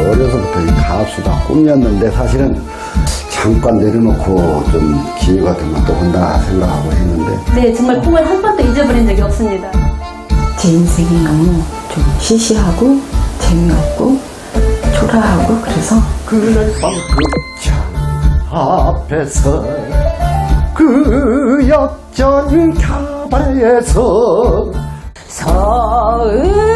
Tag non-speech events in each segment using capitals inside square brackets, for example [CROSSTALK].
어려서부터 이 가수가 꿈이었는데 사실은 잠깐 내려놓고 좀 기회가 되면 또 한다 생각하고 했는데 네, 정말 꿈을 한 번도 잊어버린 적이 없습니다. 제 인생이 너무 좀 시시하고 재미없고 초라하고 그래서 그날 밤 극장 앞에서 그 역전 가발에서 서울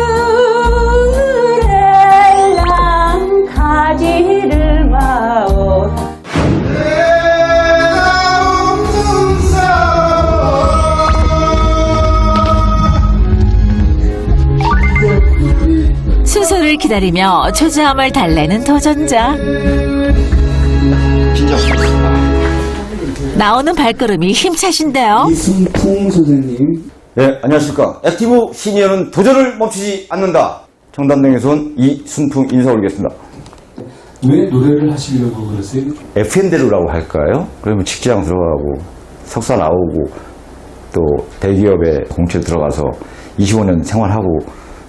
기다리며 초조함을 달래는 도전자. 나오는 발걸음이 힘차신데요. 이순풍 선생님. 네, 안녕하십니까. 액티브 시니어는 도전을 멈추지 않는다. 청담동에서 온 이순풍 인사 올리겠습니다. 왜 노래를 하시려고 그러세요? FN대로라고 할까요? 그러면 직장 들어가고 석사 나오고 또 대기업에 공채 들어가서 25년 생활하고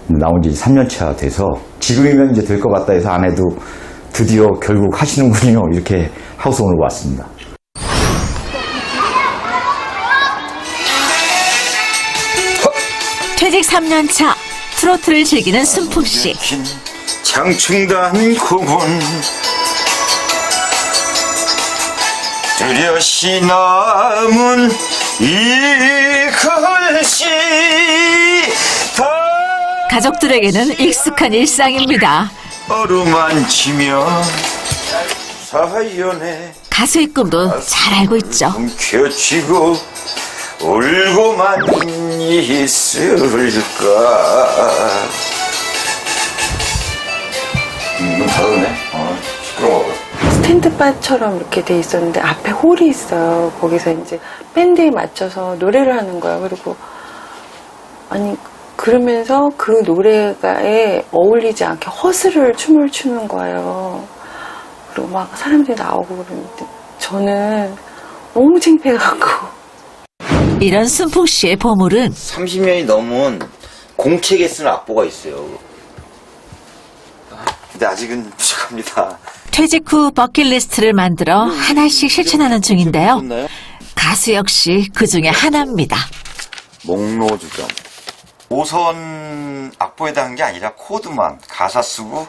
나온 지 3년 차 돼서 지금이면 이제 될 것 같다 해서 안 해도 드디어 결국 하시는군요. 이렇게 하고서 오늘 왔습니다. 퇴직 3년 차 트로트를 즐기는 순풍 씨. 긴 장충단 구분 뚜렷이 남은 이 글씨 다 가족들에게는 익숙한 일상입니다. 어루만지며 사연에 가수의 꿈도 잘 알고 있죠. 움켜쥐고 울고만 있을까 음, 눈 닫았네 어, 시끄러워 스탠드바처럼 이렇게 돼 있었는데 앞에 홀이 있어요. 거기서 이제 밴드에 맞춰서 노래를 하는 거예요. 그리고 아니 그러면서 그 노래가에 어울리지 않게 허스를 춤을 추는 거예요. 그리고 막 사람들이 나오고 그러는데 저는 너무 창피해갖고 이런 순풍 씨의 보물은 30년이 넘은 공책에 쓴 악보가 있어요. 근데 아직은 부족합니다. 퇴직 후 버킷리스트를 만들어 하나씩 실천하는 중인데요. 가수 역시 그 중에 하나입니다. 목로주점. 오선 악보에다 한 게 아니라 코드만 가사 쓰고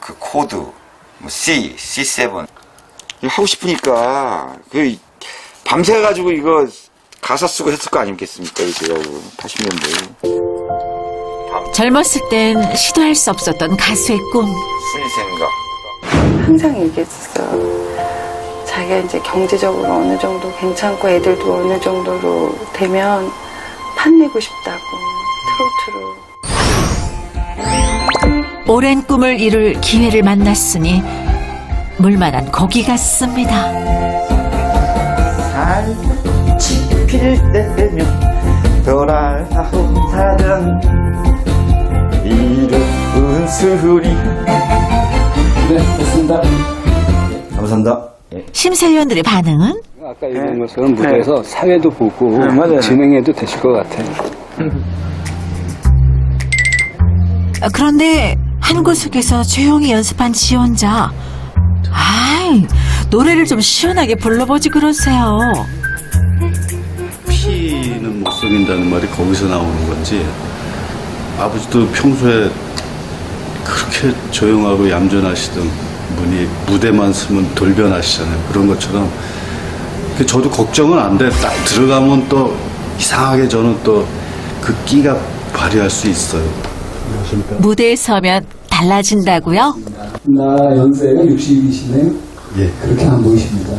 그 코드 뭐 C, C7 이거 하고 싶으니까 그 밤새 가지고 이거 가사 쓰고 했을 거 아니겠습니까? 제가 80년대 젊었을 땐 시도할 수 없었던 가수의 꿈. 순위 생각. 항상 얘기했어요. 자기가 이제 경제적으로 어느 정도 괜찮고 애들도 어느 정도로 되면 판내고 싶다고 트로트로. 오랜 꿈을 이룰 기회를 만났으니 물만한 고기 같습니다. 지필 때면 돌아온 사람 이른 수리 네, 됐습니다. 감사합니다. 예. 심사위원들의 반응은 아까 얘기한 것처럼 무대에서 사회도 보고 진행해도 되실 것 같아요. [LAUGHS] 아, 그런데 한 구석에서 조용히 연습한 지원자. 아이, 노래를 좀 시원하게 불러보지 그러세요. 피는 못 속인다는 말이 거기서 나오는 건지 아버지도 평소에 그렇게 조용하고 얌전하시던 분이 무대만 쓰면 돌변하시잖아요. 그런 것처럼 그 저도 걱정은 안 돼. 딱 들어가면 또 이상하게 저는 또 그 끼가 발휘할 수 있어요. 무대에 서면 달라진다고요? 나 연세가 60이시네요. 예, 그렇게 안 보이십니다.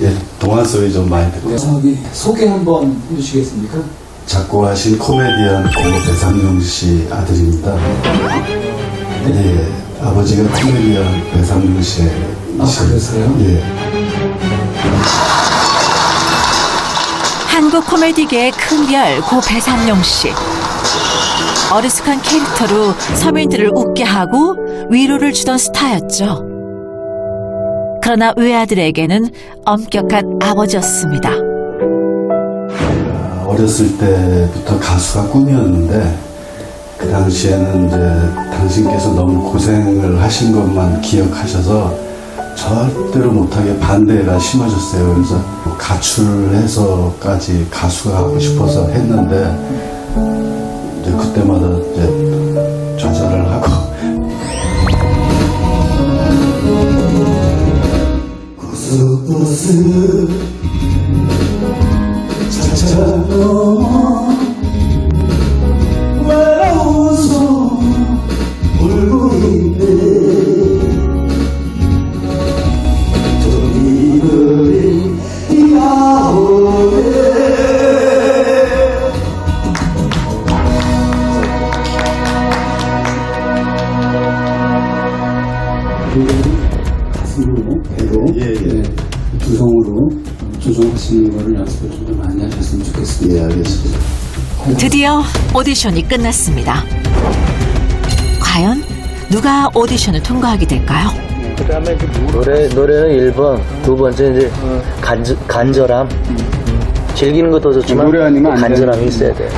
예, 동안 소리 좀 많이 듣고 저기 소개 한번 해주시겠습니까? 작곡하신 코미디언 배상용 씨 아들입니다. 예, 아버지가 코미디언 배상용 씨의 아, 그러세요? 예. 한국 코미디계의 큰 별 고 배삼룡 씨. 어리숙한 캐릭터로 서민들을 웃게 하고 위로를 주던 스타였죠. 그러나 외아들에게는 엄격한 아버지였습니다. 어렸을 때부터 가수가 꿈이었는데 그 당시에는 이제 당신께서 너무 고생을 하신 것만 기억하셔서 절대로 못하게 반대가 심하셨어요. 그래서 뭐 가출해서까지 가수가 하고 싶어서 했는데 구스구스 찾아온 외로운 손 울고 있네 저기를 이아오네 가슴 조종하시는 거를 연습을 좀 더 많이 하셨으면 좋겠습니다. 예 알겠습니다 드디어 오디션이 끝났습니다. 과연 누가 오디션을 통과하게 될까요? 노래 노래는 1번, 두 번째 이제 간절, 간절함. 즐기는 것도 좋지만 노래 아니면 안 간절함이 있어야 돼.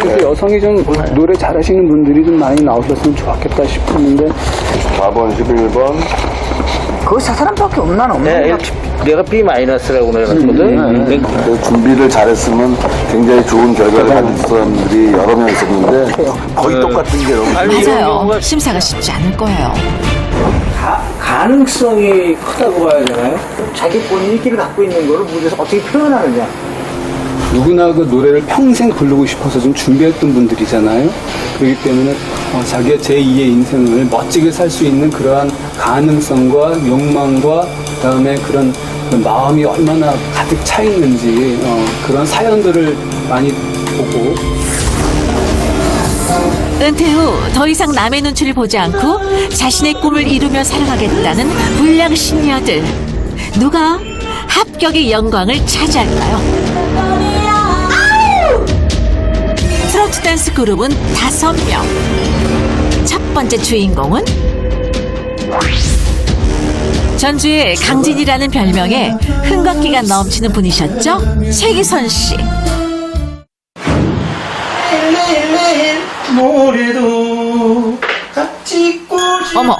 그래서 여성이 좀 노래 잘하시는 분들이 좀 많이 나오셨으면 좋겠다 싶었는데 4번 11번 거기 사 사람밖에 없나 없네. 내가 B 마이너스라고 내놨거든. 그 준비를 잘했으면 굉장히 좋은 결과를 가진 사람들이 여러 명 있었는데 거의 똑같은 게 너무 맞아요. 심사가 쉽지 않을 거예요. 가능성이 크다고 봐야 되나요? 자기 본인이 끼를 갖고 있는 거를 무대에서 어떻게 표현하느냐. 누구나 그 노래를 평생 부르고 싶어서 좀 준비했던 분들이잖아요. 그렇기 때문에 어, 자기의 제2의 인생을 멋지게 살 수 있는 그러한 가능성과 욕망과 그다음에 그런 그 마음이 얼마나 가득 차 있는지 어, 그런 사연들을 많이 보고 은퇴 후 더 이상 남의 눈치를 보지 않고 자신의 꿈을 이루며 살아가겠다는 불량 신녀들. 누가 합격의 영광을 차지할까요? 트로트 댄스 그룹은 다섯 명. 첫 번째 주인공은 전주의 강진이라는 별명에 흥각기가 넘치는 분이셨죠? 최기선 씨. 어머,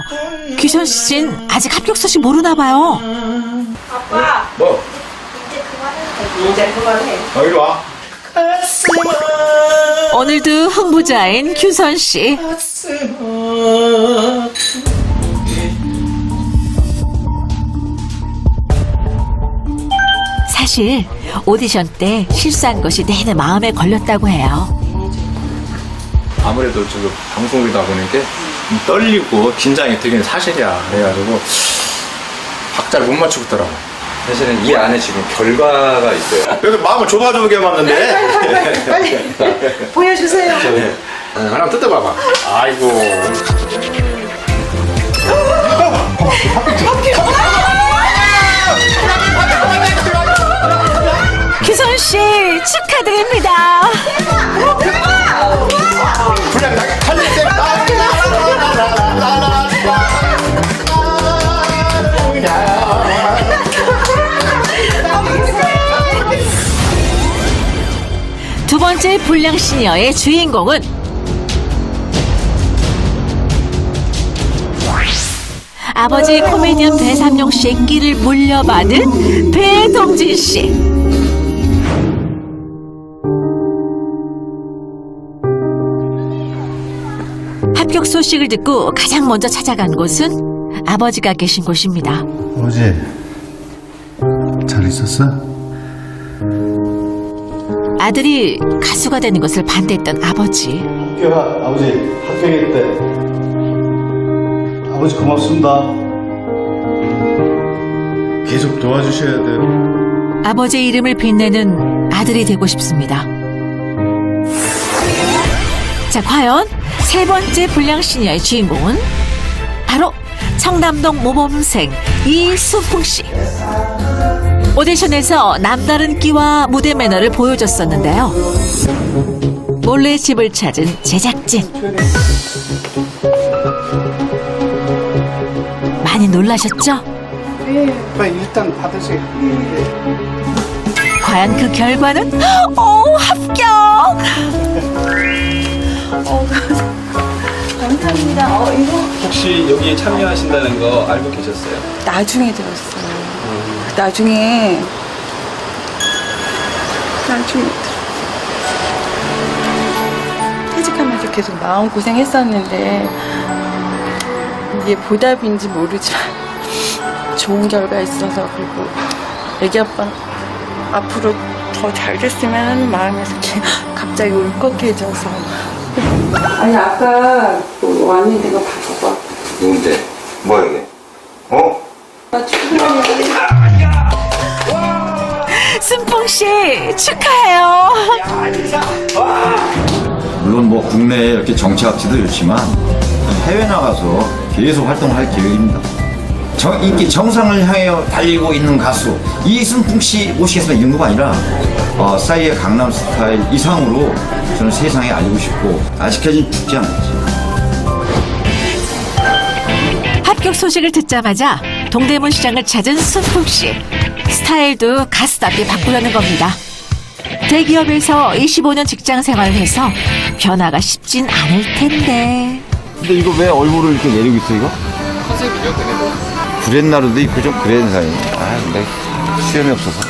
기선 씨는 아직 합격 소식 모르나 봐요. 오늘도 흥부자인 규선 씨. 사실 오디션 때 실수한 것이 내내 마음에 걸렸다고 해요. 아무래도 지금 방송이다 보니까 좀 떨리고 긴장이 되긴 사실이야. 그래가지고 박자를 못 맞추고 있더라고. 사실은 이 안에 지금 결과가 있어요. 그래도 마음을 좁아좁게 해봤는데. 빨리 보여주세요. 하나 뜯어봐봐. 아이고. 축하드립니다. 두 번째 불량 시니어의 주인공은 아버지 코미디언 배삼룡 씨의 끼를 물려받은 배동진 씨. 합격 소식을 듣고 가장 먼저 찾아간 곳은 아버지가 계신 곳입니다. 어제 잘 있었어? 아들이 가수가 되는 것을 반대했던 아버지. 학교가 아버지 합격했대 아버지 고맙습니다 계속 도와주셔야 돼요 아버지의 이름을 빛내는 아들이 되고 싶습니다. 자, 과연 세 번째 불량 시니어의 주인공은 바로 청담동 모범생 이수풍 씨. 오디션에서 남다른 끼와 무대 매너를 보여줬었는데요. 몰래 집을 찾은 제작진. 많이 놀라셨죠? 빨리 일단 받으세요. 과연 그 결과는 [GASPS] 오 합격 어, 감사합니다. 어, 이거 혹시 여기에 참여하신다는 거 알고 계셨어요? 나중에 들었어요. 나중에 나중에 들었어요. 퇴직하면서 계속 마음 고생했었는데 이게 보답인지 모르지만 [LAUGHS] 좋은 결과 있어서 그리고 애기 아빠 앞으로 더 잘 됐으면 하는 마음에서 [LAUGHS] 갑자기 울컥해져서 아니 아까 뭐 왔는데 이거 봐봐 누군데? 뭐야 이게? 어? 나 축하해 승풍 씨 축하해요. 물론 뭐 국내에 이렇게 정치학지도 좋지만 해외 나가서 계속 활동할 계획입니다. 정- 인기 정상을 향해 달리고 있는 가수 이승풍 씨 모시겠습니다. 이 정도가 아니라 어, 싸이의 강남 스타일 이상으로 저는 세상에 알리고 싶고 아직까지는 죽지 않았지. 합격 소식을 듣자마자 동대문 시장을 찾은 승풍 씨. 스타일도 가스답게 바꾸려는 겁니다. 대기업에서 25년 직장 생활을 해서 변화가 쉽진 않을 텐데. 근데 이거 왜 얼굴을 이렇게 내리고 있어 이거? 컨셉이죠 그래도 구렛나루도 있고 좀 그랜 사이. 아 근데 수염이 없어서.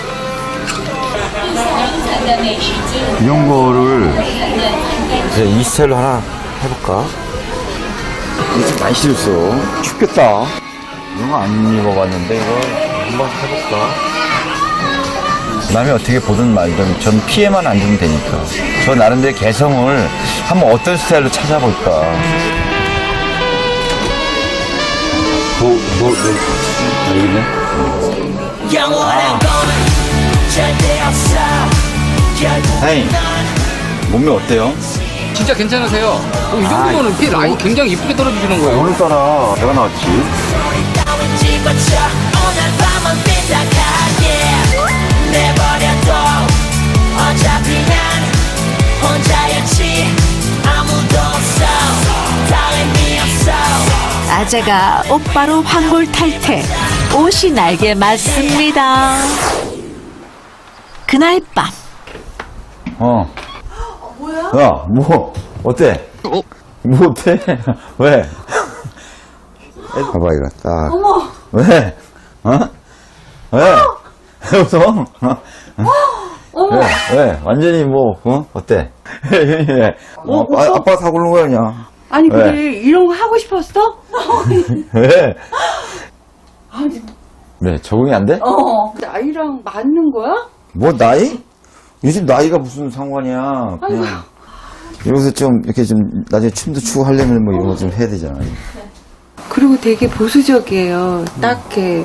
이런 거를 이제 이 스타일로 하나 해볼까? 좀 많이 싫었어. 춥겠다. 이런 거 안 입어봤는데 이거 한번 해볼까? 남이 어떻게 보든 말든 전 피해만 안 주면 되니까. 저 나름대로 개성을 한번 어떤 스타일로 찾아볼까 뭐, 뭐, 뭐, 알겠네. 사장님, 몸매 어때요? 진짜 괜찮으세요? 어, 이 정도면 피 라인 굉장히 이쁘게 떨어지는 거예요. 오늘따라 내가 나왔지. 아재가 오빠로 황골 탈퇴. 옷이 날개 맞습니다. 그날 밤. 어. 뭐야? 야, 뭐, 어때? 뭐 어때? [LAUGHS] 왜? 봐봐, 이거 딱. 어머! 왜? 어? 왜? 왜 [LAUGHS] 웃어? 어? 왜? 왜? 완전히 뭐, 어? 어때? [LAUGHS] 왜? 어, 아빠, 아빠 사고 그런 거야, 그냥. 아니 왜? 근데 이런 거 하고 싶었어? [LAUGHS] 왜? [LAUGHS] 아니 왜? 적응이 안 돼? 어 나이랑 맞는 거야? 뭐 나이? 요즘 나이가 무슨 상관이야. 그냥 여기서 좀 이렇게 좀 나중에 춤도 추고 하려면 뭐 이런 거 좀 해야 되잖아. 그리고 되게 보수적이에요. 딱 이렇게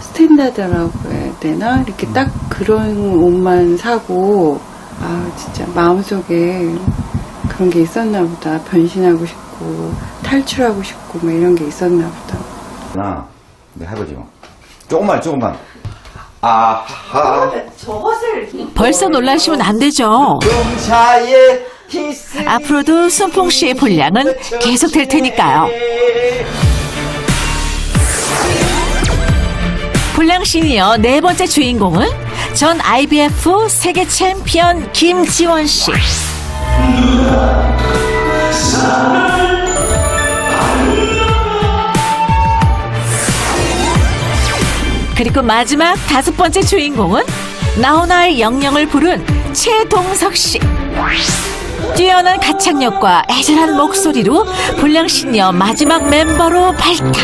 스탠다드라고 해야 되나? 이렇게 딱 그런 옷만 사고, 아, 진짜 마음속에 그런 게 있었나 보다. 변신하고 싶고, 탈출하고 싶고, 뭐 이런 게 있었나 보다. 나, 내가 해보지 뭐. 조금만, 조금만. 아하. 벌써 놀라시면 안 되죠. 키스. 앞으로도 순풍 씨의 분량은 계속 될 테니까요. 분량 시니어 네 번째 주인공은 전 IBF 세계 챔피언 김지원 씨. 그리고 마지막 다섯 번째 주인공은 나훈아의 영영을 부른 최동석 씨. 뛰어난 가창력과 애절한 목소리로 불량 시니어 마지막 멤버로 발탁.